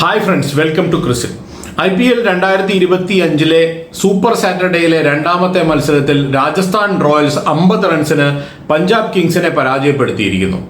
Hi friends welcome to ക്രിസിൽ I P L രണ്ടായിരത്തി ഇരുപത്തി അഞ്ചിലെ സൂപ്പർ സാറ്റർഡേയിലെ രണ്ടാമത്തെ മത്സരത്തിൽ രാജസ്ഥാൻ റോയൽസ് അമ്പത് റൺസിന് പഞ്ചാബ് കിങ്സിനെ പരാജയപ്പെടുത്തിയിരിക്കുന്നു.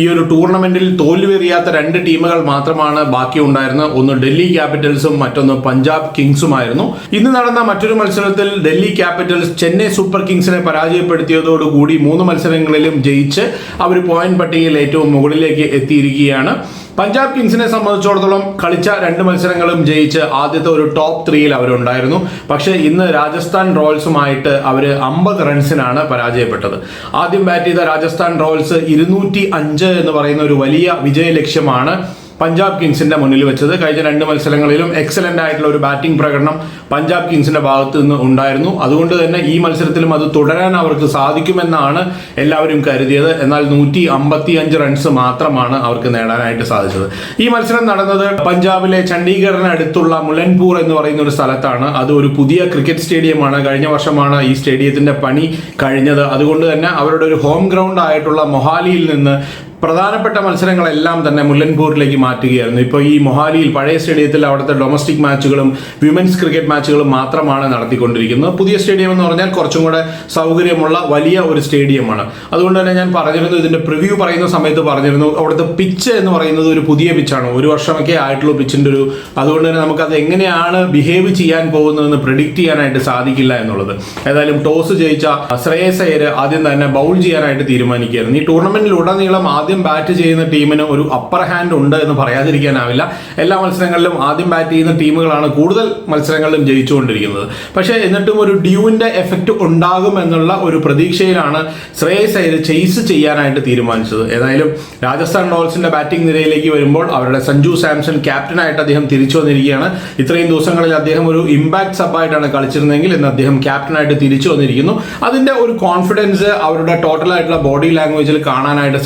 ഈ ഒരു ടൂർണമെന്റിൽ തോൽവിയറിയാത്ത രണ്ട് ടീമുകൾ മാത്രമാണ് ബാക്കി ഉണ്ടായിരുന്നത് ഒന്ന് ഡൽഹി ക്യാപിറ്റൽസും മറ്റൊന്ന് പഞ്ചാബ് കിങ്സുമായിരുന്നു. ഇന്ന് നടന്ന മറ്റൊരു മത്സരത്തിൽ ഡൽഹി ക്യാപിറ്റൽസ് ചെന്നൈ സൂപ്പർ കിങ്സിനെ പരാജയപ്പെടുത്തിയതോടുകൂടി മൂന്ന് മത്സരങ്ങളിലും ജയിച്ച് അവർ പോയിന്റ് പട്ടികയിൽ ഏറ്റവും മുകളിലേക്ക് എത്തിയിരിക്കുകയാണ്. പഞ്ചാബ് കിങ്സിനെ സംബന്ധിച്ചിടത്തോളം കളിച്ച രണ്ട് മത്സരങ്ങളും ജയിച്ച് ആദ്യത്തെ ഒരു ടോപ്പ് ത്രീയിൽ അവരുണ്ടായിരുന്നു. പക്ഷേ ഇന്ന് രാജസ്ഥാൻ റോയൽസുമായിട്ട് അവർ അമ്പത് റൺസിനാണ് പരാജയപ്പെട്ടത്. ആദ്യം ബാറ്റ് ചെയ്ത രാജസ്ഥാൻ റോയൽസ് ഇരുന്നൂറ്റി അഞ്ച് എന്ന് പറയുന്ന ഒരു വലിയ വിജയ ലക്ഷ്യമാണ് പഞ്ചാബ് കിങ്സിന്റെ മുന്നിൽ വെച്ചത്. കഴിഞ്ഞ രണ്ട് മത്സരങ്ങളിലും എക്സലന്റ് ആയിട്ടുള്ള ഒരു ബാറ്റിംഗ് പ്രകടനം പഞ്ചാബ് കിങ്സിന്റെ ഭാഗത്ത് നിന്ന് ഉണ്ടായിരുന്നു. അതുകൊണ്ട് തന്നെ ഈ മത്സരത്തിലും അത് തുടരാൻ അവർക്ക് സാധിക്കുമെന്നാണ് എല്ലാവരും കരുതിയത്. എന്നാൽ നൂറ്റി അമ്പത്തി അഞ്ച് റൺസ് മാത്രമാണ് അവർക്ക് നേടാനായിട്ട് സാധിച്ചത്. ഈ മത്സരം നടന്നത് പഞ്ചാബിലെ ചണ്ഡീഗഡിന് അടുത്തുള്ള മുലൻപൂർ എന്ന് പറയുന്ന ഒരു സ്ഥലത്താണ്. അത് ഒരു പുതിയ ക്രിക്കറ്റ് സ്റ്റേഡിയമാണ്. കഴിഞ്ഞ വർഷമാണ് ഈ സ്റ്റേഡിയത്തിന്റെ പണി കഴിഞ്ഞത്. അതുകൊണ്ട് തന്നെ അവരുടെ ഒരു ഹോം ഗ്രൗണ്ട് ആയിട്ടുള്ള മൊഹാലിയിൽ നിന്ന് പ്രധാനപ്പെട്ട മത്സരങ്ങളെല്ലാം തന്നെ മുല്ലൻപൂരിലേക്ക് മാറ്റുകയായിരുന്നു. ഇപ്പോൾ ഈ മൊഹാലിയിൽ പഴയ സ്റ്റേഡിയത്തിൽ അവിടുത്തെ ഡൊമസ്റ്റിക് മാച്ചുകളും വിമൻസ് ക്രിക്കറ്റ് മാച്ചുകളും മാത്രമാണ് നടത്തിക്കൊണ്ടിരിക്കുന്നത്. പുതിയ സ്റ്റേഡിയം എന്ന് പറഞ്ഞാൽ കുറച്ചും കൂടെ സൗകര്യമുള്ള വലിയ ഒരു സ്റ്റേഡിയമാണ്. അതുകൊണ്ട് തന്നെ ഞാൻ പറഞ്ഞിരുന്നു ഇതിന്റെ പ്രിവ്യൂ പറയുന്ന സമയത്ത് പറഞ്ഞിരുന്നു അവിടുത്തെ പിച്ച് എന്ന് പറയുന്നത് ഒരു പുതിയ പിച്ചാണ് ഒരു വർഷമൊക്കെ ആയിട്ടുള്ള പിച്ചിന്റെ ഒരു അതുകൊണ്ട് തന്നെ നമുക്കത് എങ്ങനെയാണ് ബിഹേവ് ചെയ്യാൻ പോകുന്നതെന്ന് പ്രിഡിക്റ്റ് ചെയ്യാനായിട്ട് സാധിക്കില്ല എന്നുള്ളത്. ഏതായാലും ടോസ് ജയിച്ച ശ്രേയസ് അയ്യർ ആദ്യം തന്നെ ബൗൾ ചെയ്യാനായിട്ട് തീരുമാനിക്കുകയായിരുന്നു. ഈ ടൂർണമെന്റിൽ ഉടനീളം ആദ്യം ബാറ്റ് ചെയ്യുന്ന ടീമിന് ഒരു അപ്പർ ഹാൻഡ് ഉണ്ട് എന്ന് പറയാതിരിക്കാനാവില്ല. എല്ലാ മത്സരങ്ങളിലും ആദ്യം ബാറ്റ് ചെയ്യുന്ന ടീമുകളാണ് കൂടുതൽ മത്സരങ്ങളിലും ജയിച്ചുകൊണ്ടിരിക്കുന്നത്. പക്ഷേ എന്നിട്ടും ഒരു ഡ്യൂവിന്റെ എഫക്റ്റ് ഉണ്ടാകും എന്നുള്ള ഒരു പ്രതീക്ഷയിലാണ് ശ്രേയസ് അയ്യർ ചെയ്സ് ചെയ്യാനായിട്ട് തീരുമാനിച്ചത്. ഏതായാലും രാജസ്ഥാൻ റോയൽസിന്റെ ബാറ്റിംഗ് നിരയിലേക്ക് വരുമ്പോൾ അവരുടെ സഞ്ജു സാംസൺ ക്യാപ്റ്റനായിട്ട് അദ്ദേഹം തിരിച്ചു വന്നിരിക്കുകയാണ്. ഇത്രയും ദിവസങ്ങളിൽ അദ്ദേഹം ഒരു ഇമ്പാക്ട് സബായിട്ടാണ് കളിച്ചിരുന്നെങ്കിൽ ഇന്ന് അദ്ദേഹം ക്യാപ്റ്റനായിട്ട് തിരിച്ചു വന്നിരിക്കുന്നു. അതിന്റെ ഒരു കോൺഫിഡൻസ് അവരുടെ ടോട്ടലായിട്ടുള്ള ബോഡി ലാംഗ്വേജിൽ കാണാനായിട്ട്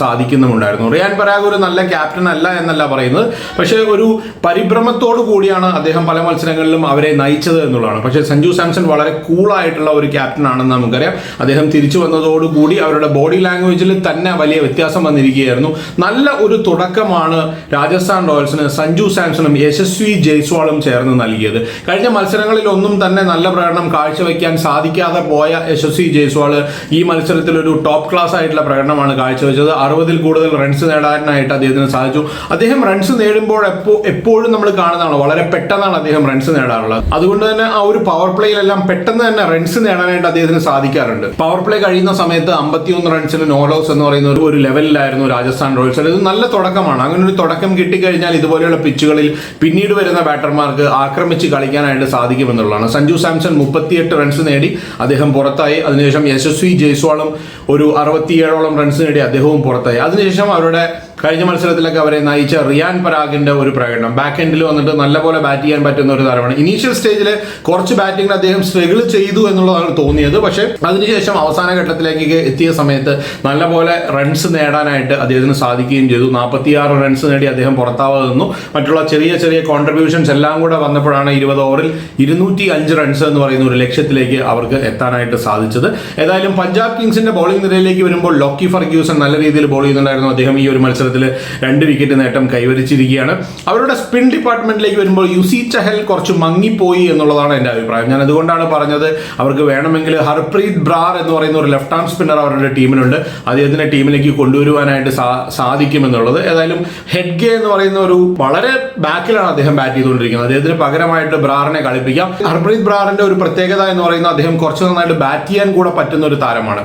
സാധിക്കുന്നുണ്ടായിരുന്നു റിയാൻ പരാഗ് ഒരു നല്ല ക്യാപ്റ്റൻ അല്ല എന്നല്ല പറയുന്നത്. പക്ഷേ ഒരു പരിഭ്രമത്തോടു കൂടിയാണ് അദ്ദേഹം പല മത്സരങ്ങളിലും അവരെ നയിച്ചത് എന്നുള്ളതാണ്. പക്ഷേ സഞ്ജു സാംസൺ വളരെ കൂളായിട്ടുള്ള ഒരു ക്യാപ്റ്റൻ ആണെന്ന് നമുക്കറിയാം. അദ്ദേഹം തിരിച്ചു വന്നതോടുകൂടി അവരുടെ ബോഡി ലാംഗ്വേജിൽ തന്നെ വലിയ വ്യത്യാസം വന്നിരിക്കുകയായിരുന്നു. നല്ല ഒരു തുടക്കമാണ് രാജസ്ഥാൻ റോയൽസിന് സഞ്ജു സാംസണും യശസ്വി ജയ്സ്വാളും ചേർന്ന് നൽകിയത്. കഴിഞ്ഞ മത്സരങ്ങളിൽ ഒന്നും തന്നെ നല്ല പ്രകടനം കാഴ്ചവെക്കാൻ സാധിക്കാതെ പോയ യശസ്വി ജയ്സ്വാൾ ഈ മത്സരത്തിൽ ഒരു ടോപ്പ് ക്ലാസ് ആയിട്ടുള്ള പ്രകടനമാണ് കാഴ്ചവെച്ചത്. അറുപതിൽ കൂടുതൽ റൺസ് നേടാനായിട്ട് അദ്ദേഹത്തിന് സാധിച്ചു. അദ്ദേഹം റൺസ് നേടുമ്പോൾ എപ്പോ എപ്പോഴും നമ്മൾ കാണുന്നതാണ്. വളരെ പെട്ടെന്നാണ് അദ്ദേഹം റൺസ് നേടാറുള്ളത്. അതുകൊണ്ട് തന്നെ ആ ഒരു പവർ പ്ലേയിലെല്ലാം പെട്ടെന്ന് തന്നെ റൺസ് നേടാനായിട്ട് അദ്ദേഹത്തിന് സാധിക്കാറുണ്ട്. പവർ പ്ലേ കഴിയുന്ന സമയത്ത് അമ്പത്തിയൊന്ന് റൺസിന് നോലോസ് എന്ന് പറയുന്ന ഒരു ലെവലിലായിരുന്നു രാജസ്ഥാൻ റോയൽസ് ഇത് നല്ല തുടക്കമാണ്. അങ്ങനെ ഒരു തുടക്കം കിട്ടിക്കഴിഞ്ഞാൽ ഇതുപോലെയുള്ള പിച്ചുകളിൽ പിന്നീട് വരുന്ന ബാറ്റർമാർക്ക് ആക്രമിച്ച് കളിക്കാനായിട്ട് സാധിക്കുമെന്നുള്ളതാണ്. സഞ്ജു സാംസൺ മുപ്പത്തിയെട്ട് റൺസ് നേടി അദ്ദേഹം പുറത്തായി. അതിനുശേഷം യശസ്വി ജയ്സ്വാളും ഒരു അറുപത്തിയേഴോളം റൺസ് നേടി അദ്ദേഹവും പുറത്തായി. അതിനുശേഷം അവരുടെ കഴിഞ്ഞ മത്സരത്തിലൊക്കെ അവരെ നയിച്ച റിയാൻ പരാഗിന്റെ ഒരു പ്രകടനം. ബാക്ക് എൻഡിൽ വന്നിട്ട് നല്ലപോലെ ബാറ്റ് ചെയ്യാൻ പറ്റുന്ന ഒരു താരമാണ്. ഇനീഷ്യൽ സ്റ്റേജിൽ കുറച്ച് ബാറ്റിംഗിൽ അദ്ദേഹം സ്ട്രഗിൾ ചെയ്തു എന്നുള്ളതാണ് തോന്നിയത്. പക്ഷേ അതിനുശേഷം അവസാന ഘട്ടത്തിലേക്ക് എത്തിയ സമയത്ത് നല്ലപോലെ റൺസ് നേടാനായിട്ട് അദ്ദേഹത്തിന് സാധിക്കുകയും ചെയ്തു. നാൽപ്പത്തിയാറ് റൺസ് നേടി അദ്ദേഹം പുറത്താവാതെ നിന്നു. മറ്റുള്ള ചെറിയ ചെറിയ കോൺട്രിബ്യൂഷൻസ് എല്ലാം കൂടെ വന്നപ്പോഴാണ് ഇരുപത് ഓവറിൽ ഇരുന്നൂറ്റി അഞ്ച് റൺസ് എന്ന് പറയുന്ന ഒരു ലക്ഷ്യത്തിലേക്ക് അവർക്ക് എത്താനായിട്ട് സാധിച്ചത്. ഏതായാലും പഞ്ചാബ് കിങ്സിന്റെ ബോളിംഗ് നിരയിലേക്ക് വരുമ്പോൾ ലോക്കി ഫർഗ്യൂസൺ നല്ല രീതിയിൽ ബോൾ ചെയ്യുന്നുണ്ടായിരുന്നു. അദ്ദേഹം ഈ ഒരു മത്സരത്തിൽ രണ്ട് വിക്കറ്റ് നേട്ടം കൈവരിച്ചിരിക്കുകയാണ്. അവരുടെ സ്പിൻ ഡിപ്പാർട്ട്മെന്റിലേക്ക് വരുമ്പോൾ യുസി ചഹൽ കുറച്ച് മങ്ങിപ്പോയി എന്നുള്ളതാണ് എന്റെ അഭിപ്രായം. ഞാൻ അതുകൊണ്ടാണ് പറഞ്ഞത് അവർക്ക് വേണമെങ്കിൽ ഹർപ്രീത് ബ്രാർ എന്ന് പറയുന്ന ഒരു ലെഫ്റ്റ് ആം സ്പിന്നർ അവരുടെ ടീമിലുണ്ട്. അദ്ദേഹത്തിന്റെ ടീമിലേക്ക് കൊണ്ടുവരുവാനായിട്ട് സാധിക്കും എന്നുള്ളത് ഏതായാലും ഹെഡ്ഗെ എന്ന് പറയുന്ന ഒരു വളരെ ബാക്കിലാണ് അദ്ദേഹം ബാറ്റ് ചെയ്തുകൊണ്ടിരിക്കുന്നത്. അദ്ദേഹത്തിന് പകരമായിട്ട് ബ്രാറിനെ കളിപ്പിക്കാം. ഹർപ്രീത് ബ്രാറിന്റെ ഒരു പ്രത്യേകത എന്ന് പറയുന്നത് അദ്ദേഹം കുറച്ച് നന്നായിട്ട് ബാറ്റ് ചെയ്യാൻ കൂടെ പറ്റുന്ന ഒരു താരമാണ്.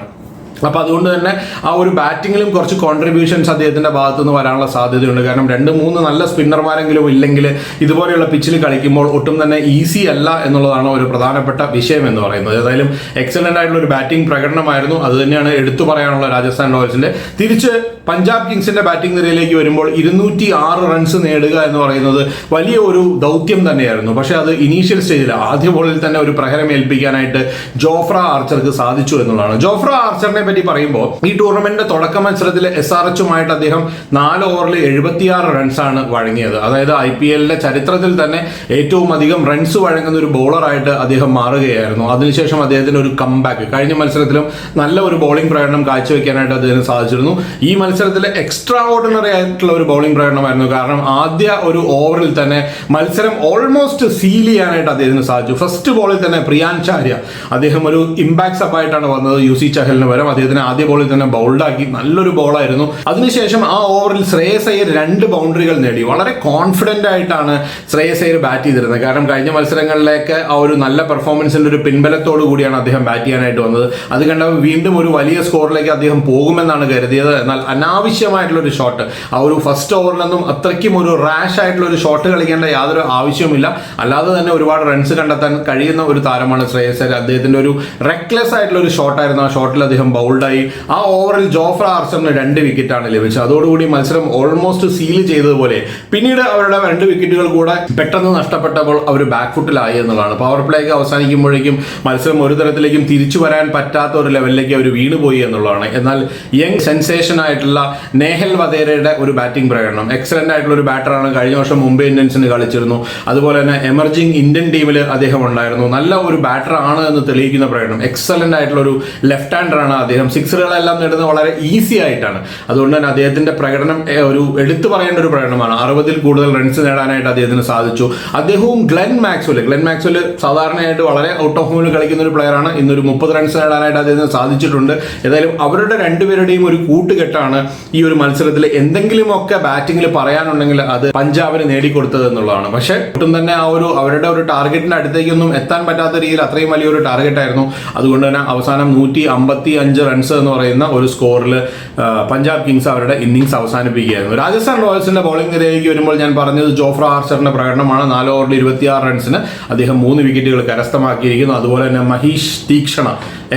അപ്പൊ അതുകൊണ്ട് തന്നെ ആ ഒരു ബാറ്റിങ്ങിലും കുറച്ച് കോൺട്രിബ്യൂഷൻസ് അദ്ദേഹത്തിന്റെ ഭാഗത്തു നിന്ന് വരാനുള്ള സാധ്യതയുണ്ട്. കാരണം രണ്ട് മൂന്ന് നല്ല സ്പിന്നർമാരെങ്കിലും ഇല്ലെങ്കിൽ ഇതുപോലെയുള്ള പിച്ചിൽ കളിക്കുമ്പോൾ ഒട്ടും തന്നെ ഈസി അല്ല എന്നുള്ളതാണ് ഒരു പ്രധാനപ്പെട്ട വിഷയം എന്ന് പറയുന്നത്. ഏതായാലും എക്സലന്റ് ആയിട്ടുള്ള ഒരു ബാറ്റിംഗ് പ്രകടനമായിരുന്നു. അത് തന്നെയാണ് എടുത്തു പറയാനുള്ള രാജസ്ഥാൻ റോയൽസിന്റെ. തിരിച്ച് പഞ്ചാബ് കിങ്സിന്റെ ബാറ്റിംഗ് നിരയിലേക്ക് വരുമ്പോൾ ഇരുന്നൂറ്റി ആറ് റൺസ് നേടുക എന്ന് പറയുന്നത് വലിയ ഒരു ദൗത്യം തന്നെയായിരുന്നു. പക്ഷേ അത് ഇനീഷ്യൽ സ്റ്റേജിൽ ആദ്യ ബോളിൽ തന്നെ ഒരു പ്രഹരം ഏൽപ്പിക്കാനായിട്ട് ജോഫ്ര ആർച്ചർക്ക് സാധിച്ചു എന്നുള്ളതാണ്. ജോഫ്ര ആർച്ചറിനെ പറ്റി പറയുമ്പോൾ ഈ ടൂർണമെന്റിന്റെ തുടക്ക മത്സരത്തിൽ എസ് ആർ എച്ചുമായിട്ട് അദ്ദേഹം നാല് ഓവറിൽ എഴുപത്തിയാറ് റൺസാണ് വഴങ്ങിയത്. അതായത് ഐ പി എല്ലിന്റെ ചരിത്രത്തിൽ തന്നെ ഏറ്റവും അധികം റൺസ് വഴങ്ങുന്ന ഒരു ബോളറായിട്ട് അദ്ദേഹം മാറുകയായിരുന്നു. അതിനുശേഷം അദ്ദേഹത്തിന് ഒരു കംബാക്ക് കഴിഞ്ഞ മത്സരത്തിലും നല്ല ഒരു ബോളിംഗ് പ്രകടനം കാഴ്ചവെക്കാനായിട്ട് അദ്ദേഹത്തിന് സാധിച്ചിരുന്നു. ഈ മത്സരം മത്സരത്തിൽ എക്സ്ട്രാ ഓർഡിനറി ആയിട്ടുള്ള ഒരു ബൗളിംഗ് പ്രകടനമായിരുന്നു. കാരണം ആദ്യ ഒരു ഓവറിൽ തന്നെ മത്സരം ഓൾമോസ്റ്റ് സീൽ ചെയ്യാനായിട്ട് അദ്ദേഹത്തിന് സാധിച്ചു. ഫസ്റ്റ് ബോളിൽ തന്നെ പ്രിയാൻചാര്യ അദ്ദേഹം ഒരു ഇമ്പാക്ട് സബ് ആയിട്ടാണ് വന്നത്. യു സി ചഹലിന് പകരം അദ്ദേഹത്തിന് ആദ്യ ബോളിൽ തന്നെ ബൗൾഡാക്കി നല്ലൊരു ബോളായിരുന്നു അതിനുശേഷം ആ ഓവറിൽ ശ്രേയസ് അയ്യർ രണ്ട് ബൗണ്ടറികൾ നേടി. വളരെ കോൺഫിഡന്റ് ആയിട്ടാണ് ശ്രേയസ് അയ്യർ ബാറ്റ് ചെയ്തിരുന്നത്. കാരണം കഴിഞ്ഞ മത്സരങ്ങളിലേക്ക് ആ ഒരു നല്ല പെർഫോമൻസിന്റെ ഒരു പിൻബലത്തോടു കൂടിയാണ് അദ്ദേഹം ബാറ്റ് ചെയ്യാനായിട്ട് വന്നത്. അത് കണ്ട വീണ്ടും ഒരു വലിയ സ്കോറിലേക്ക് അദ്ദേഹം പോകുമെന്നാണ് കരുതിയത്. എന്നാൽ അനാവശ്യമായിട്ടുള്ള ഒരു ഷോട്ട് ആ ഒരു ഫസ്റ്റ് ഓവറിലൊന്നും അത്രയ്ക്കും ഒരു റാഷ് ആയിട്ടുള്ള ഒരു ഷോട്ട് കളിക്കേണ്ട യാതൊരു ആവശ്യവുമില്ല. അല്ലാതെ തന്നെ ഒരുപാട് റൺസ് കണ്ടെത്താൻ കഴിയുന്ന ഒരു താരമാണ് ശ്രേയസ് അയ്യർ അദ്ദേഹത്തിന്റെ ഒരു റെക്ലെസ് ആയിട്ടുള്ള ഒരു ഷോട്ടായിരുന്നു ആ ഷോട്ടിൽ അദ്ദേഹം ബൗൾഡായി ആ ഓവറിൽ ജോഫ്ര ആർച്ചറിന് രണ്ട് വിക്കറ്റാണ് ലഭിച്ചത്. അതോടുകൂടി മത്സരം ഓൾമോസ്റ്റ് സീൽ ചെയ്തതുപോലെ പിന്നീട് അവരുടെ രണ്ട് വിക്കറ്റുകൾ കൂടെ പെട്ടെന്ന് നഷ്ടപ്പെട്ടപ്പോൾ അവർ ബാക്ക് ഫുട്ടിലായി എന്നുള്ളതാണ്. പവർ പ്ലേക്ക് അവസാനിക്കുമ്പോഴേക്കും മത്സരം ഒരു തരത്തിലേക്കും തിരിച്ചു വരാൻ പറ്റാത്ത ഒരു ലെവലിലേക്ക് അവർ വീണുപോയി എന്നുള്ളതാണ്. എന്നാൽ യങ് സെൻസേഷൻ ആയിട്ടുള്ള നേഹൽ വധേരയുടെ ഒരു ബാറ്റിംഗ് പ്രകടനം. എക്സലന്റ് ആയിട്ടുള്ള ഒരു ബാറ്ററാണ് കഴിഞ്ഞ വർഷം മുംബൈ ഇന്ത്യൻസിന് കളിച്ചിരുന്നു. അതുപോലെ തന്നെ എമർജിംഗ് ഇന്ത്യൻ ടീമിൽ അദ്ദേഹം ഉണ്ടായിരുന്നു. നല്ല ഒരു ആണ് എന്ന് തെളിയിക്കുന്ന പ്രകടനം. എക്സലന്റ് ആയിട്ടുള്ള ഒരു ലെഫ്റ്റ് ഹാൻഡറാണ് അദ്ദേഹം. സിക്സറുകളെല്ലാം നേടുന്നത് വളരെ ഈസി ആയിട്ടാണ്. അതുകൊണ്ട് തന്നെ അദ്ദേഹത്തിന്റെ പ്രകടനം ഒരു എടുത്തു പറയേണ്ട ഒരു പ്രകടനമാണ്. അറുപതിൽ കൂടുതൽ റൺസ് നേടാനായിട്ട് അദ്ദേഹത്തിന് സാധിച്ചു. അദ്ദേഹവും ഗ്ലെൻ മാക്സ്വൽ ഗ്ലെൻ മാക്സ്വൽ സാധാരണയായിട്ട് വളരെ ഔട്ട് ഓഫ് ഹോമിൽ കളിക്കുന്ന ഒരു പ്ലെയറാണ് ഇന്നൊരു മുപ്പത് റൺസ് നേടാനായിട്ട് അദ്ദേഹത്തിന് സാധിച്ചിട്ടുണ്ട്. ഏതായാലും അവരുടെ രണ്ടുപേരുടെയും ഒരു കൂട്ടുകെട്ടാണ് ഈ ഒരു മത്സരത്തിൽ എന്തെങ്കിലുമൊക്കെ ബാറ്റിംഗിൽ പറയാനുണ്ടെങ്കിൽ അത് പഞ്ചാബിന് നേടിക്കൊടുത്തത് എന്നുള്ളതാണ്. പക്ഷേ ഒട്ടും തന്നെ ആ ഒരു അവരുടെ ഒരു ടാർഗറ്റിന്റെ അടുത്തേക്കൊന്നും എത്താൻ പറ്റാത്ത രീതിയിൽ അത്രയും വലിയൊരു ടാർഗറ്റ് ആയിരുന്നു അതുകൊണ്ട് തന്നെ അവസാനം നൂറ്റി അമ്പത്തി അഞ്ച് റൺസ് എന്ന് പറയുന്ന ഒരു സ്കോറിൽ പഞ്ചാബ് കിങ്സ് അവരുടെ ഇന്നിങ്സ് അവസാനിപ്പിക്കുകയായിരുന്നു. രാജസ്ഥാൻ റോയൽസിന്റെ ബോളിംഗ് നിരയിലേക്ക് വരുമ്പോൾ ഞാൻ പറഞ്ഞത് ജോഫ്ര ആർച്ചറിന്റെ പ്രകടനമാണ്. നാല് ഓവറിൽ ഇരുപത്തിയാറ് റൺസിന് അദ്ദേഹം മൂന്ന് വിക്കറ്റുകൾ കരസ്ഥമാക്കിയിരിക്കുന്നു. അതുപോലെ തന്നെ മഹീഷ് തീക്ഷണ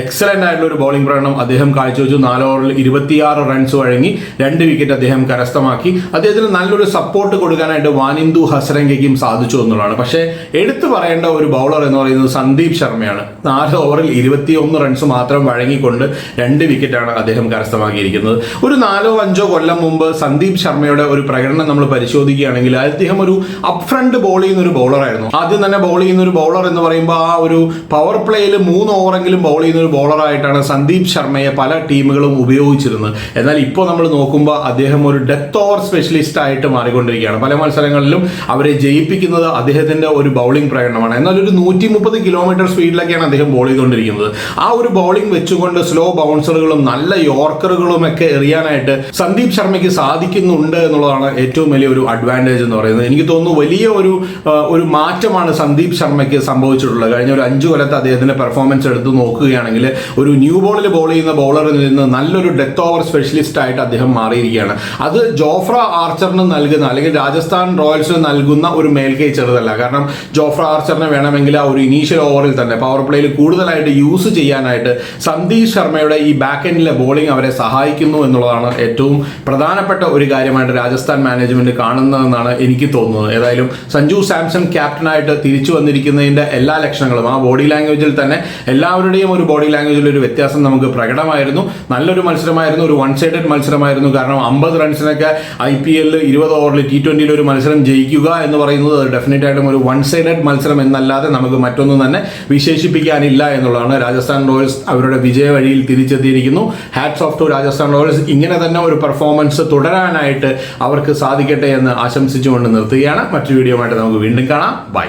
എക്സലന്റ് ആയിട്ടുള്ള ഒരു ബോളിംഗ് പ്രകടനം അദ്ദേഹം കാഴ്ചവെച്ചു. നാല് ഓവറിൽ ഇരുപത്തിയാറ് റൺസ് വഴങ്ങി രണ്ട് വിക്കറ്റ് അദ്ദേഹം കരസ്ഥമാക്കി. അദ്ദേഹത്തിന് നല്ലൊരു സപ്പോർട്ട് കൊടുക്കാനായിട്ട് വാനിന്ദു ഹസരംഗയ്ക്കും സാധിച്ചു എന്നുള്ളതാണ്. പക്ഷേ എടുത്തു പറയേണ്ട ഒരു ബൗളർ എന്ന് പറയുന്നത് സന്ദീപ് ശർമ്മയാണ്. നാല് ഓവറിൽ ഇരുപത്തിയൊന്ന് റൺസ് മാത്രം വഴങ്ങിക്കൊണ്ട് രണ്ട് വിക്കറ്റാണ് അദ്ദേഹം കരസ്ഥമാക്കിയിരിക്കുന്നത്. ഒരു നാലോ അഞ്ചോ കൊല്ലം മുമ്പ് സന്ദീപ് ശർമ്മയുടെ ഒരു പ്രകടനം നമ്മൾ പരിശോധിക്കുകയാണെങ്കിൽ അദ്ദേഹം ഒരു അപ് ഫ്രണ്ട് ബോൾ ചെയ്യുന്ന ഒരു ബൗളറായിരുന്നു ആദ്യം തന്നെ ബോൾ ചെയ്യുന്ന ഒരു ബൗളർ എന്ന് പറയുമ്പോൾ ആ ഒരു പവർ പ്ലേയിൽ മൂന്ന് ഓവറെങ്കിലും ബോൾ ചെയ്യുന്ന ബോളറായിട്ടാണ് സന്ദീപ് ശർമ്മയെ പല ടീമുകളും ഉപയോഗിച്ചിരുന്നത്. എന്നാൽ ഇപ്പോൾ നമ്മൾ നോക്കുമ്പോൾ അദ്ദേഹം ഒരു ഡെത്ത് ഓവർ സ്പെഷ്യലിസ്റ്റ് ആയിട്ട് മാറിക്കൊണ്ടിരിക്കുകയാണ്. പല മത്സരങ്ങളിലും അവരെ ജയിപ്പിക്കുന്നത് അദ്ദേഹത്തിന്റെ ഒരു ബൗളിംഗ് പ്രകടനമാണ്. എന്നാൽ ഒരു നൂറ്റി മുപ്പത് കിലോമീറ്റർ സ്പീഡിലൊക്കെയാണ് അദ്ദേഹം ബോൾ ചെയ്തുകൊണ്ടിരിക്കുന്നത്. ആ ഒരു ബൗളിംഗ് വെച്ചുകൊണ്ട് സ്ലോ ബൗൺസറുകളും നല്ല യോർക്കറുകളും ഒക്കെ എറിയാനായിട്ട് സന്ദീപ് ശർമ്മയ്ക്ക് സാധിക്കുന്നുണ്ട് എന്നുള്ളതാണ് ഏറ്റവും വലിയ ഒരു അഡ്വാന്റേജ് എന്ന് പറയുന്നത്. എനിക്ക് തോന്നുന്നു വലിയ ഒരു ഒരു മാറ്റമാണ് സന്ദീപ് ശർമ്മയ്ക്ക് സംഭവിച്ചിട്ടുള്ളത്. കഴിഞ്ഞ ഒരു അഞ്ചു കൊല്ലത്തെ അദ്ദേഹത്തിന്റെ പെർഫോമൻസ് എടുത്ത് നോക്കുകയാണെങ്കിൽ ഒരു ന്യൂ ബോളിൽ ബോൾ ചെയ്യുന്ന ബോളറിൽ നിന്ന് നല്ലൊരു ഡെത്ത് ഓവർ സ്പെഷ്യലിസ്റ്റ് ആയിട്ട് അദ്ദേഹം മാറിയിരിക്കുകയാണ്. അത് ജോഫ്ര ആർച്ചറിന് നൽകുന്ന അല്ലെങ്കിൽ രാജസ്ഥാൻ റോയൽസിന് നൽകുന്ന ഒരു മേൽക്കൈ ചെറുതല്ല. കാരണം ജോഫ്ര ആർച്ചറിനെ വേണമെങ്കിൽ ആ ഒരു ഇനീഷ്യൽ ഓവറിൽ തന്നെ പവർ പ്ലേയിൽ കൂടുതലായിട്ട് യൂസ് ചെയ്യാനായിട്ട് സന്ദീപ് ശർമ്മയുടെ ഈ ബാക്ക് എൻഡിലെ ബോളിംഗ് അവരെ സഹായിക്കുന്നു എന്നുള്ളതാണ് ഏറ്റവും പ്രധാനപ്പെട്ട ഒരു കാര്യമായിട്ട് രാജസ്ഥാൻ മാനേജ്മെന്റ് കാണുന്നതെന്നാണ് എനിക്ക് തോന്നുന്നത്. ഏതായാലും സഞ്ജു സാംസൺ ക്യാപ്റ്റനായിട്ട് തിരിച്ചു വന്നിരിക്കുന്നതിന്റെ എല്ലാ ലക്ഷണങ്ങളും ആ ബോഡി ലാംഗ്വേജിൽ തന്നെ എല്ലാവരുടെയും ഒരു ബോഡി ലാംഗ്വേജിൽ ഒരു വ്യത്യാസം നമുക്ക് പ്രകടമായിരുന്നു. നല്ലൊരു മത്സരമായിരുന്നു ഒരു വൺ സൈഡഡ് മത്സരമായിരുന്നു. കാരണം അമ്പത് റൺസിനൊക്കെ ഐ പി എല്ലിൽ ഇരുപത് ഓവറിൽ ടി ട്വന്റിയിൽ ഒരു മത്സരം ജയിക്കുക എന്ന് പറയുന്നത് ഡെഫിനറ്റ് ഒരു വൺ സൈഡഡ് മത്സരം എന്നല്ലാതെ നമുക്ക് മറ്റൊന്നും തന്നെ വിശേഷിപ്പിക്കാനില്ല എന്നുള്ളതാണ്. രാജസ്ഥാൻ റോയൽസ് അവരുടെ വിജയ വഴിയിൽ തിരിച്ചെത്തിയിരിക്കുന്നു. Hats off to Rajasthan Royals. ഇങ്ങനെ തന്നെ ഒരു പെർഫോമൻസ് തുടരാനായിട്ട് അവർക്ക് സാധിക്കട്ടെ എന്ന് ആശംസിച്ചുകൊണ്ട് നിർത്തുകയാണ്. മറ്റൊരു വീഡിയോ ആയിട്ട് നമുക്ക് വീണ്ടും കാണാം. ബൈ